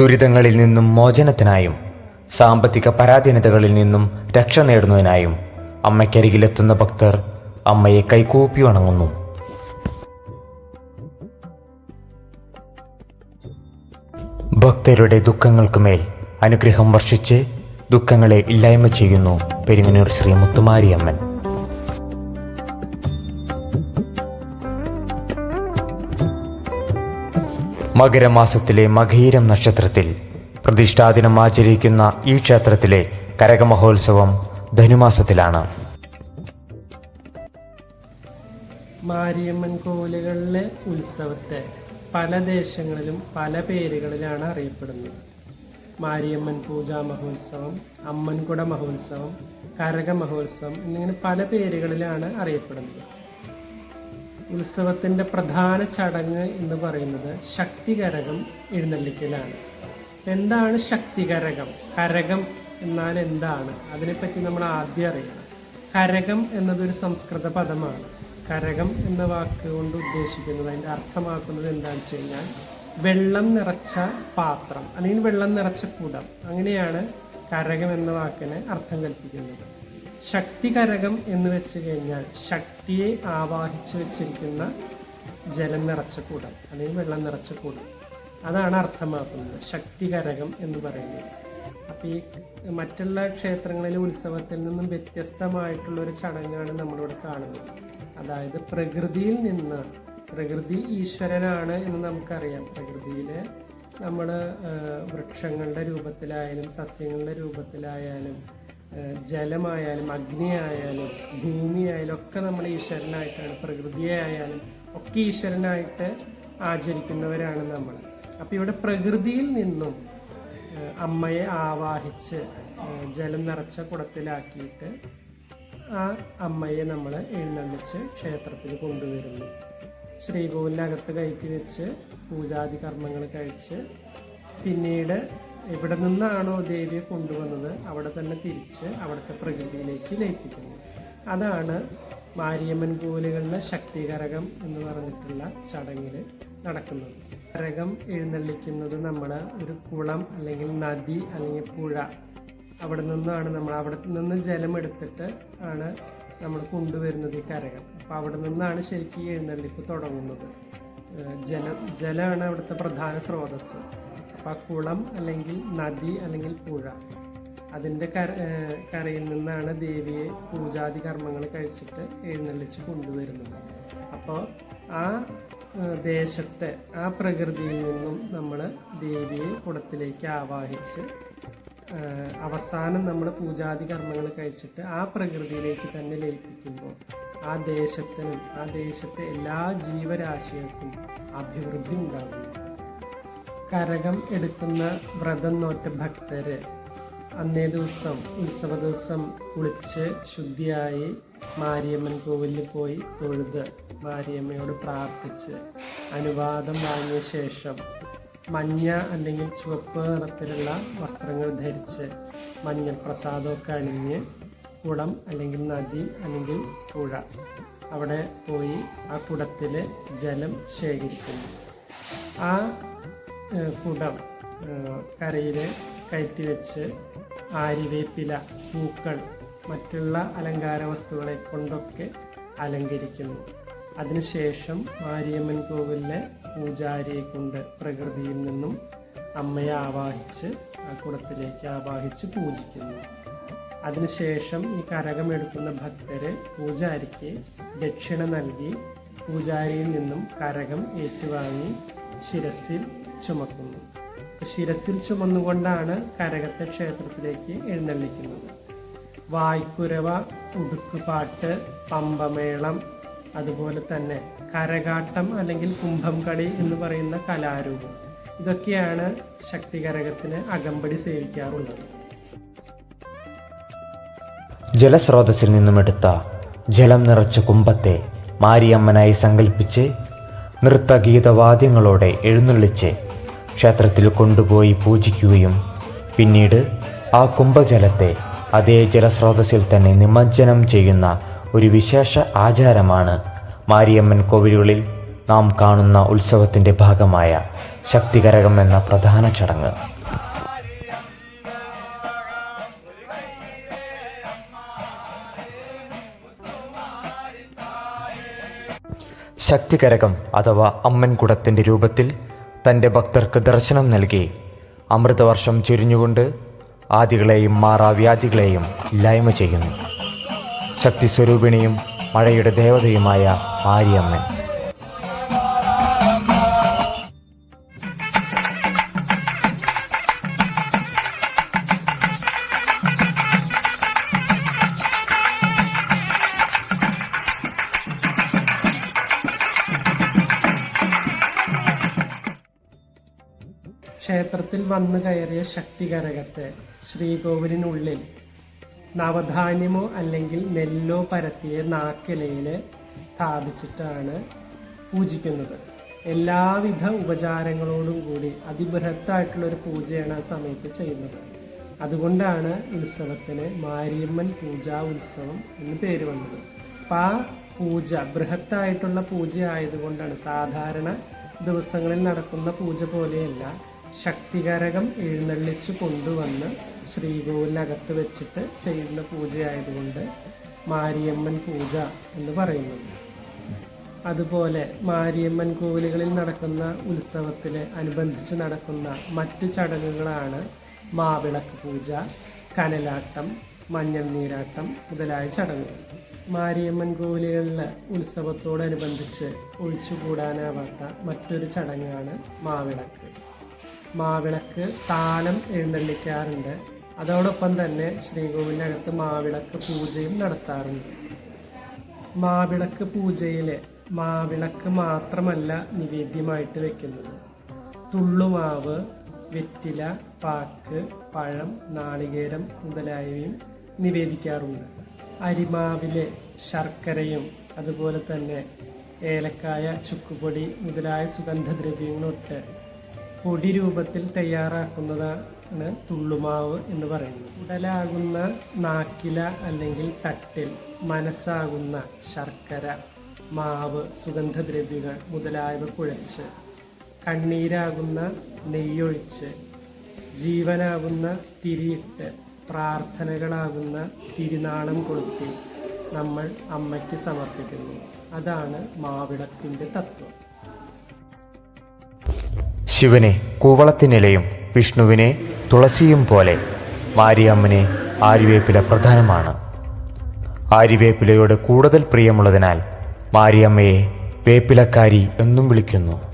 ദുരിതങ്ങളിൽ നിന്നും മോചനത്തിനായും സാമ്പത്തിക പരാധീനതകളിൽ നിന്നും രക്ഷ നേടുന്നതിനായും അമ്മയ്ക്കരികിലെത്തുന്ന ഭക്തർ അമ്മയെ കൈകൂപ്പി വണങ്ങുന്നു. ഭക്തരുടെ ദുഃഖങ്ങൾക്കുമേൽ അനുഗ്രഹം വർഷിച്ച് ദുഃഖങ്ങളെ ഇല്ലായ്മ ചെയ്യുന്നു പെരിങ്ങനൂർ ശ്രീ മുത്തുമാരിയമ്മൻ. മകരമാസത്തിലെ മകീരം നക്ഷത്രത്തിൽ പ്രതിഷ്ഠാദിനം ആചരിക്കുന്ന ഈ ക്ഷേത്രത്തിലെ കരകമഹോത്സവം ധനുമാസത്തിലാണ്. മാരിയമ്മൻ കോവിലുകളിലെ ഉത്സവത്തെ പല ദേശങ്ങളിലും പല പേരുകളിലാണ് അറിയപ്പെടുന്നത്. മാരിയമ്മൻ പൂജാ മഹോത്സവം അമ്മൻകുട മഹോത്സവം കരക മഹോത്സവം എന്നിങ്ങനെ പല പേരുകളിലാണ് അറിയപ്പെടുന്നത്. ഉത്സവത്തിന്റെ പ്രധാന ചടങ്ങ് എന്ന് പറയുന്നത് ശക്തികരകം എഴുന്നള്ളിക്കലാണ്. എന്താണ് ശക്തികരകം? കരകം എന്നാൽ എന്താണ്? അതിനെപ്പറ്റി നമ്മൾ ആദ്യം അറിയണം. കരകം എന്നതൊരു സംസ്കൃത പദമാണ്. കരകം എന്ന വാക്ക് കൊണ്ട് ഉദ്ദേശിക്കുന്നത് അതിന്റെ അർത്ഥമാക്കുന്നത് എന്താണെന്ന് വെച്ച് കഴിഞ്ഞാൽ വെള്ളം നിറച്ച പാത്രം അല്ലെങ്കിൽ വെള്ളം നിറച്ച കുടം. അങ്ങനെയാണ് കരകം എന്ന വാക്കിന് അർത്ഥം കൽപ്പിക്കുന്നത്. ശക്തികരകം എന്ന് വെച്ച് കഴിഞ്ഞാൽ ശക്തിയെ ആവാഹിച്ച് വെച്ചിരിക്കുന്ന ജലം നിറച്ച കൂടം അല്ലെങ്കിൽ വെള്ളം നിറച്ച കൂടം. അതാണ് അർത്ഥമാക്കുന്നത് ശക്തികരകം എന്ന് പറയുന്നത്. അപ്പോൾ ഈ മറ്റുള്ള ക്ഷേത്രങ്ങളിലെ ഉത്സവത്തിൽ നിന്നും വ്യത്യസ്തമായിട്ടുള്ള ഒരു ചടങ്ങാണ് നമ്മളിവിടെ കാണുന്നത്. അതായത് പ്രകൃതിയിൽ നിന്ന് പ്രകൃതി ഈശ്വരനാണ് എന്ന് നമുക്കറിയാം. പ്രകൃതിയിലെ നമ്മൾ വൃക്ഷങ്ങളുടെ രൂപത്തിലായാലും സസ്യങ്ങളുടെ രൂപത്തിലായാലും ജലമായാലും അഗ്നിയായാലും ഭൂമിയായാലും ഒക്കെ നമ്മൾ ഈശ്വരനായിട്ടാണ് പ്രകൃതിയെ ആയാലും ഒക്കെ ഈശ്വരനായിട്ട് ആചരിക്കുന്നവരാണ് നമ്മൾ. അപ്പം ഇവിടെ പ്രകൃതിയിൽ നിന്നും അമ്മയെ ആവാഹിച്ച് ജലം നിറച്ച കുടത്തിലാക്കിയിട്ട് ആ അമ്മയെ നമ്മൾ എഴുന്നള്ളിച്ച് ക്ഷേത്രത്തിൽ കൊണ്ടുവരുന്നു. ശ്രീകോവിലിനകത്ത് കയറ്റി വെച്ച് പൂജാതി കർമ്മങ്ങൾ കഴിച്ച് പിന്നീട് എവിടെ നിന്നാണോ ദേവിയെ കൊണ്ടുവന്നത് അവിടെ തന്നെ തിരിച്ച് അവിടുത്തെ പ്രകൃതിയിലേക്ക് ലയിപ്പിക്കുന്നു. അതാണ് മാരിയമ്മൻ കോവിലുകളിലെ ശക്തികരകം എന്ന് പറഞ്ഞിട്ടുള്ള ചടങ്ങിൽ നടക്കുന്നത്. കരകം എഴുന്നള്ളിക്കുന്നത് നമ്മൾ ഒരു കുളം അല്ലെങ്കിൽ നദി അല്ലെങ്കിൽ പുഴ അവിടെ നിന്നാണ് നമ്മൾ അവിടെ നിന്ന് ജലം എടുത്തിട്ട് ആണ് നമ്മൾ കൊണ്ടുവരുന്നത് ഈ കരകം. അപ്പോൾ അവിടെ നിന്നാണ് ശരിക്കും എഴുന്നള്ളിപ്പ് തുടങ്ങുന്നത്. ജലം ജലമാണ് അവിടുത്തെ പ്രധാന സ്രോതസ്സ്. അപ്പോൾ ആ കുളം അല്ലെങ്കിൽ നദി അല്ലെങ്കിൽ പുഴ. അതിന്റെ കര കരയിൽ നിന്നാണ് ദേവിയെ പൂജാതി കർമ്മങ്ങൾ കഴിച്ചിട്ട് എഴുന്നള്ളിച്ച് കൊണ്ടുവരുന്നത്. അപ്പോൾ ആ ദേശത്തെ ആ പ്രകൃതിയിൽ നിന്നും നമ്മൾ ദേവിയെ കുടത്തിലേക്ക് ആവാഹിച്ച് അവസാനം നമ്മൾ പൂജാതി കർമ്മങ്ങൾ കഴിച്ചിട്ട് ആ പ്രകൃതിയിലേക്ക് തന്നെ ലയിപ്പിക്കുമ്പോൾ ആ ദേശത്തിനും ആ ദേശത്തെ എല്ലാ ജീവരാശികൾക്കും അഭിവൃദ്ധി ഉണ്ടാകുന്നു. കരകം എടുക്കുന്ന വ്രതം നോറ്റ ഭക്തര് അന്നേ ദിവസം ഉത്സവ ദിവസം കുളിച്ച് ശുദ്ധിയായി മാരിയമ്മൻ കോവിലിൽ പോയി തൊഴുത് മാരിയമ്മയോട് പ്രാർത്ഥിച്ച് അനുവാദം വാങ്ങിയ ശേഷം മഞ്ഞ അല്ലെങ്കിൽ ചുവപ്പ് നിറത്തിലുള്ള വസ്ത്രങ്ങൾ ധരിച്ച് മഞ്ഞൾ പ്രസാദമൊക്കെ അണിഞ്ഞ് കുളം അല്ലെങ്കിൽ നദി അല്ലെങ്കിൽ പുഴ അവിടെ പോയി ആ കുടത്തിൽ ജലം ശേഖരിക്കുന്നു. ആ കുടം. കരയിൽ കയറ്റി വെച്ച് ആരിവേപ്പില പൂക്കൾ മറ്റുള്ള അലങ്കാര വസ്തുക്കളെ കൊണ്ടൊക്കെ അലങ്കരിക്കുന്നു. അതിനുശേഷം മാരിയമ്മൻ കോവിലിലെ പൂജാരിയെ കൊണ്ട് പ്രകൃതിയിൽ നിന്നും അമ്മയെ ആവാഹിച്ച് ആ കുടത്തിലേക്ക് ആവാഹിച്ച് പൂജിക്കുന്നു. അതിനുശേഷം ഈ കരകമെടുക്കുന്ന ഭക്തര് പൂജാരിക്ക് ദക്ഷിണ നൽകി പൂജാരിയിൽ നിന്നും കരകം ഏറ്റുവാങ്ങി ശിരസിൽ ചുമക്കുന്നു. ശിരസിൽ ചുമന്നുകൊണ്ടാണ് കരകത്തെ ക്ഷേത്രത്തിലേക്ക് എഴുന്നള്ളിക്കുന്നത്. വായ്ക്കുരവ ഉടുക്കുപാട്ട് പമ്പമേളം അതുപോലെ തന്നെ കരകാട്ടം അല്ലെങ്കിൽ കുംഭം കളി എന്ന് പറയുന്ന കലാരൂപം. ഇതൊക്കെയാണ് ശക്തികരകത്തിന് അകമ്പടി സേവിക്കാറുള്ളത്. ജലസ്രോതസ്സിൽ നിന്നുമെടുത്ത ജലം നിറച്ച കുംഭത്തെ മാരിയമ്മനായി സങ്കല്പിച്ച് നൃത്തഗീതവാദ്യങ്ങളോടെ എഴുന്നള്ളിച്ച് ക്ഷേത്രത്തിൽ കൊണ്ടുപോയി പൂജിക്കുകയും പിന്നീട് ആ കുംഭജലത്തെ അതേ ജലസ്രോതസ്സിൽ തന്നെ നിമജ്ജനം ചെയ്യുന്ന ഒരു വിശേഷ ആചാരമാണ് മാരിയമ്മൻ കോവിലുകളിൽ നാം കാണുന്ന ഉത്സവത്തിന്റെ ഭാഗമായ ശക്തികരകം എന്ന പ്രധാന ചടങ്ങ്. ശക്തികരകം അഥവാ അമ്മൻകുടത്തിന്റെ രൂപത്തിൽ തന്റെ ഭക്തർക്ക് ദർശനം നൽകി. അമൃതവർഷം ചൊരിഞ്ഞുകൊണ്ട് ആദികളെയും മാറാവ്യാധികളെയും ഇല്ലായ്മ ചെയ്യുന്നു. ശക്തിസ്വരൂപിണിയും മഴയുടെ ദേവതയുമായ മാരിയമ്മൻ. ക്ഷേത്രത്തിൽ വന്നു കയറിയ ശക്തികരകത്തെ ശ്രീകോവിലിനുള്ളിൽ നവധാന്യമോ അല്ലെങ്കിൽ നെല്ലോ പരത്തിയ നാക്കിലയിൽ സ്ഥാപിച്ചിട്ടാണ് പൂജിക്കുന്നത്. എല്ലാവിധ ഉപചാരങ്ങളോടും കൂടി അതിബൃഹത്തായിട്ടുള്ള ഒരു പൂജയാണ് ആ സമയത്ത് ചെയ്യുന്നത്. അതുകൊണ്ടാണ് ഉത്സവത്തിന് മാരിയമ്മൻ പൂജാ ഉത്സവം എന്ന് പേര് വന്നത്. അപ്പം ആ പൂജ ബൃഹത്തായിട്ടുള്ള പൂജ ആയതുകൊണ്ടാണ് സാധാരണ ദിവസങ്ങളിൽ നടക്കുന്ന പൂജ പോലെയല്ല ശക്തികരകം എഴുന്നള്ളിച്ച് കൊണ്ടുവന്ന് ശ്രീകോവിലിനകത്ത് വെച്ചിട്ട് ചെയ്യുന്ന പൂജയായതുകൊണ്ട് മാരിയമ്മൻ പൂജ എന്ന് പറയുന്നത് അതുപോലെ മാരിയമ്മൻ കോവിലുകളിൽ നടക്കുന്ന ഉത്സവത്തിന് അനുബന്ധിച്ച് നടക്കുന്ന മറ്റു ചടങ്ങുകളാണ് മാവിളക്ക് പൂജ കനലാട്ടം മഞ്ഞൾ നീരാട്ടം മുതലായ ചടങ്ങുകൾ. മാരിയമ്മൻ കോവിലുകളിലെ ഉത്സവത്തോടനുബന്ധിച്ച് ഒഴിച്ചുകൂടാനാവാത്ത മറ്റൊരു ചടങ്ങാണ് മാവിളക്ക്. മാവിളക്ക് താലം എഴുന്നള്ളിക്കാറുണ്ട്. അതോടൊപ്പം തന്നെ ശ്രീകോവിലിനകത്ത് മാവിളക്ക് പൂജയും നടത്താറുണ്ട്. മാവിളക്ക് പൂജയിൽ മാവിളക്ക് മാത്രമല്ല നിവേദ്യമായിട്ട് വെക്കുന്നത്. തുള്ളുമാവ് വെറ്റില പാക്ക് പഴം നാളികേരം മുതലായവയും നിവേദിക്കാറുണ്ട്. അരിമാവിൽ ശർക്കരയും അതുപോലെ തന്നെ ഏലക്കായ ചുക്കുപൊടി മുതലായ സുഗന്ധദ്രവ്യങ്ങളൊട്ട് പൊടി രൂപത്തിൽ തയ്യാറാക്കുന്നതാണ് തുള്ളുമാവ് എന്ന് പറയുന്നത്. ഉടലാകുന്ന നാക്കില അല്ലെങ്കിൽ തട്ടിൽ മനസ്സാകുന്ന ശർക്കര മാവ് സുഗന്ധദ്രവ്യങ്ങൾ മുതലായവ കുഴച്ച് കണ്ണീരാകുന്ന നെയ്യൊഴിച്ച് ജീവനാകുന്ന തിരിയിട്ട് പ്രാർത്ഥനകളാകുന്ന തിരുനാളം കൊളുത്തി നമ്മൾ അമ്മയ്ക്ക് സമർപ്പിക്കുന്നു. അതാണ് മാവിളക്കിന്റെ തത്വം. ശിവനെ കൂവളത്തിനിലയും വിഷ്ണുവിനെ തുളസിയും പോലെ മാരിയമ്മനെ ആര്യവേപ്പില പ്രധാനമാണ്. ആര്യവേപ്പിലയോട് കൂടുതൽ പ്രിയമുള്ളതിനാൽ മാരിയമ്മയെ വേപ്പിലക്കാരി എന്നും വിളിക്കുന്നു.